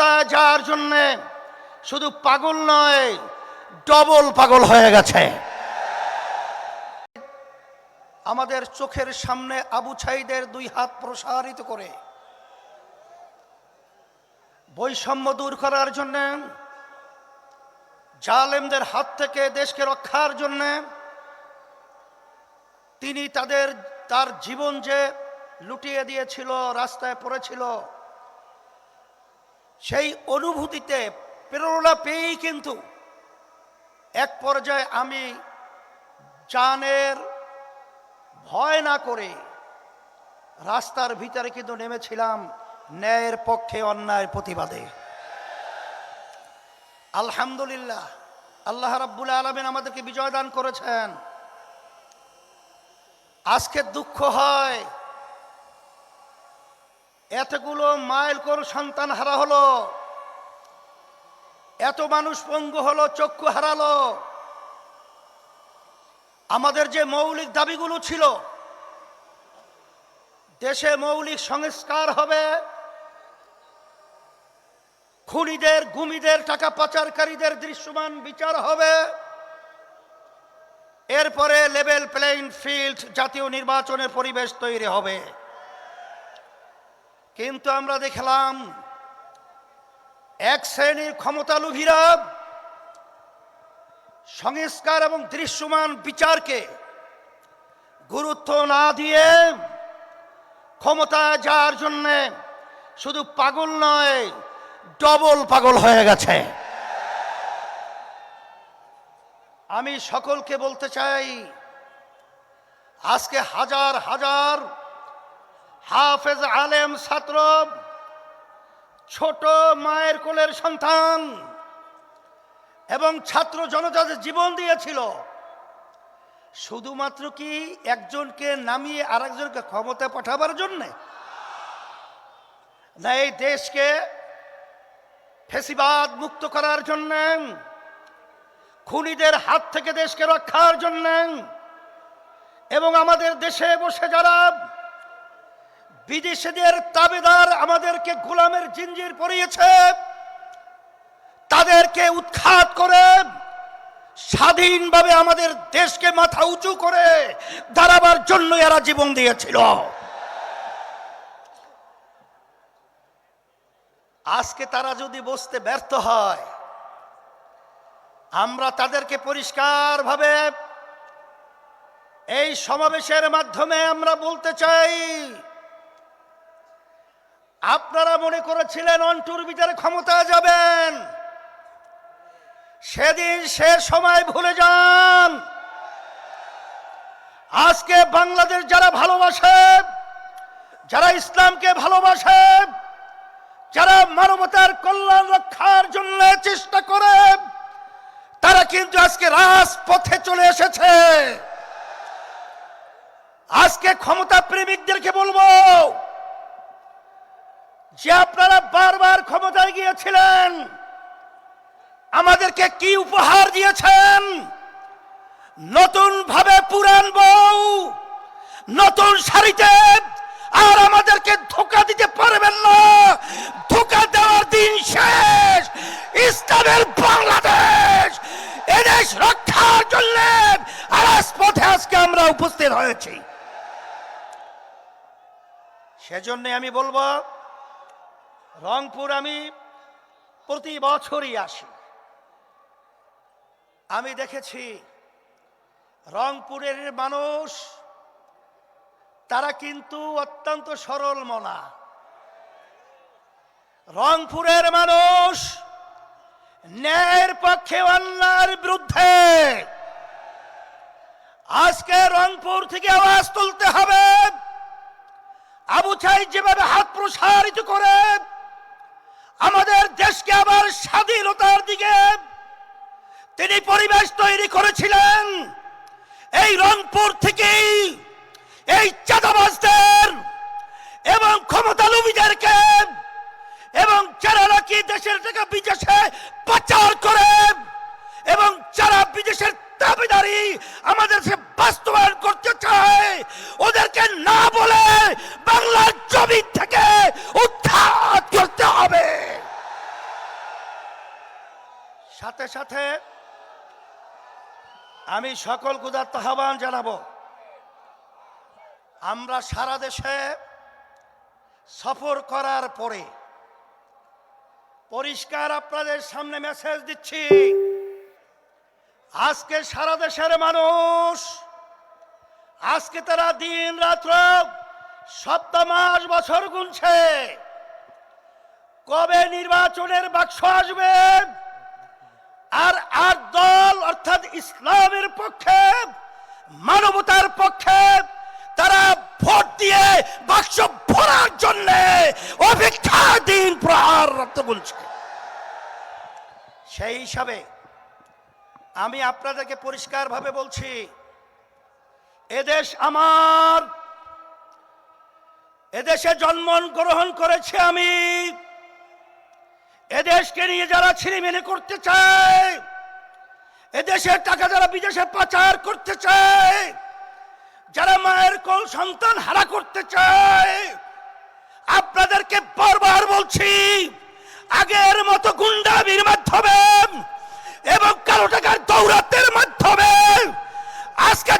ক্ষমতায় যাওয়ার জন্যে শুধু পাগল নয়, ডবল পাগল হয়ে গেছে। আমাদের চোখের সামনে আবু ছাইদের দুই হাত প্রসারিত করে বৈষম্য দূর করার জন্য, জালেমদের হাত থেকে দেশকে রক্ষার জন্য তিনি তাদের, তার জীবন যে লুটিয়ে দিয়েছিল, রাস্তায় পড়েছিল সেই অনুভূতিতে প্রেরণা পেয়েই কিন্তু এক পর্যায়ে আমি জানের ভয় না করে রাস্তার ভিতরে কিন্তু নেমেছিলাম ন্যায়ের পক্ষে অন্যায়ের প্রতিবাদে। আলহামদুলিল্লাহ, আল্লাহ রাব্বুল আলমিন আমাদেরকে বিজয় দান করেছেন। আজকে দুঃখ হয় এতগুলো মাইল কোর সন্তান হারা হলো। এত মানুষ পঙ্গু হলো, চক্ষু হারালো। আমাদের যে মৌলিক দাবিগুলো ছিল, দেশে মৌলিক সংস্কার হবে। খুনিদের, গুমিদের, টাকা পাচারকারীদের দৃশ্যমান বিচার হবে। এরপরে লেভেল প্লেইং ফিল্ড জাতীয় নির্বাচনের পরিবেশ তৈরি হবে। কিন্তু আমরা দেখলাম এক শ্রেণির ক্ষমতালোভীরা সংস্কার এবং দৃশ্যমান বিচারকে গুরুত্ব না দিয়ে ক্ষমতায় যাওয়ার জন্যে শুধু পাগল নয়, ডবল পাগল হয়ে গেছে। আমি সকলকে বলতে চাই, আজকে হাজার হাজার হাফেজ আলেম ছাত্র, ছোট মায়ের কোলের সন্তান এবং ছাত্র জনতা জীবন দিয়েছিল, শুধুমাত্র কি একজনকে নামিয়ে আরেকজনকে ক্ষমতা পাঠাবার জন্যে? না, এই দেশকে ফেসিবাদ মুক্ত করার জন্য, খুনিদের হাত থেকে দেশকে রক্ষার জন্য এবং আমাদের দেশে বসে যারা বিদেশিদের তাবেদার আমাদেরকে গোলামের জিঞ্জির পরিয়েছে। তাদেরকে উৎখাত করে, স্বাধীনভাবে আমাদের দেশকে মাথা উঁচু করে দাঁড়াবার জন্য এরা জীবন দিয়েছিল। আজকে তারা যদি বসতে ব্যর্থ হয়, আমরা তাদেরকে পরিষ্কারভাবে এই সমাবেশের মাধ্যমে আমরা বলতে চাই আপনারা মনে করেছিলেন অন্টুর বিচারে ক্ষমতা যাবেন। সেদিন সে সময় ভুলে যান। আজকে বাংলাদেশ যারা ভালোবাসে, যারা ইসলামকে ভালোবাসে, যারা মানবতার কল্যাণ রক্ষার জন্য চেষ্টা করে, তারা কিন্তু আজকে রাজপথে চলে এসেছে। আজকে ক্ষমতা প্রেমিকদেরকে বলব যে আপনারা বারবার ক্ষমতায় গিয়েছিলেন, আমাদেরকে কি উপহার দিয়েছেন? নতুন ভাবে পুরান বউ, নতুন শাড়িতে, আর আমাদেরকে ধোকা দিতে পারবেন না। ধোকা দেওয়ার দিন শেষ। ইসলামের বাংলাদেশ, এদেশ রক্ষার জন্য পথে আজকে আমরা উপস্থিত হয়েছি। সেজন্য আমি বলব রংপুর আমি প্রতি বছরই আসি। আমি দেখেছি রংপুরের মানুষ, তারা কিন্তু অত্যন্ত সরল মনা। রংপুরের মানুষ ন্যায়ের পক্ষে অন্যায়ের বিরুদ্ধে। আজকে রংপুর থেকে আওয়াজ তুলতে হবে। আবু চাই যেভাবে হাত প্রসারিত করে স্বাধীনতার দিকে তিনি পরিবেশ তৈরি করেছিলেন। এই রংপুর থেকেই এই চাঁদাবাজদের এবং ক্ষমতা লোভীদেরকে এবং যারা নাকি দেশের টাকা বিদেশে পাচার করে এবং যারা বিদেশের দাবিদারি আমাদের সে বাস্তবায়ন করতে চায়, ওদেরকে না বলে বাংলার জমিন থেকে উৎখাত করতে হবে সাথে সাথে আমি সকল কুদার আহ্বান জানাব। আমরা সারা দেশে সফর করার পরে পরিষ্কার আপনাদের সামনে মেসেজ দিচ্ছি। আজকে সারা দেশের মানুষ, আজকে তারা দিন রাত্র সপ্তাহ, মাস, বছর গুনছে। কবে নির্বাচনের বাক্স আসবে আর আর দল অর্থাৎ ইসলামের পক্ষে, মানবতার পক্ষে তারা ভোট দিয়ে বাক্স ভরার জন্য অপেক্ষা দিন প্রহার রক্ত বলছে। সেই হিসাবে আমি আপনাদেরকে পরিষ্কারভাবে বলছি, এদেশ আমার, এদেশে জন্ম গ্রহণ করেছে আমি, এদেশকে নিয়ে যারা ছিনিমিনি করতে চায় এদেশের টাকা যারা বিদেশে পাচার করতে চায়, যারা মায়ের কোন সন্তান হারা করতে চায়, আপনাদেরকে বারবার বলছি, আগের মতো গুন্ডামির মাধ্যমে এবং কালো টাকার দৌরাতের মাধ্যমে আজকে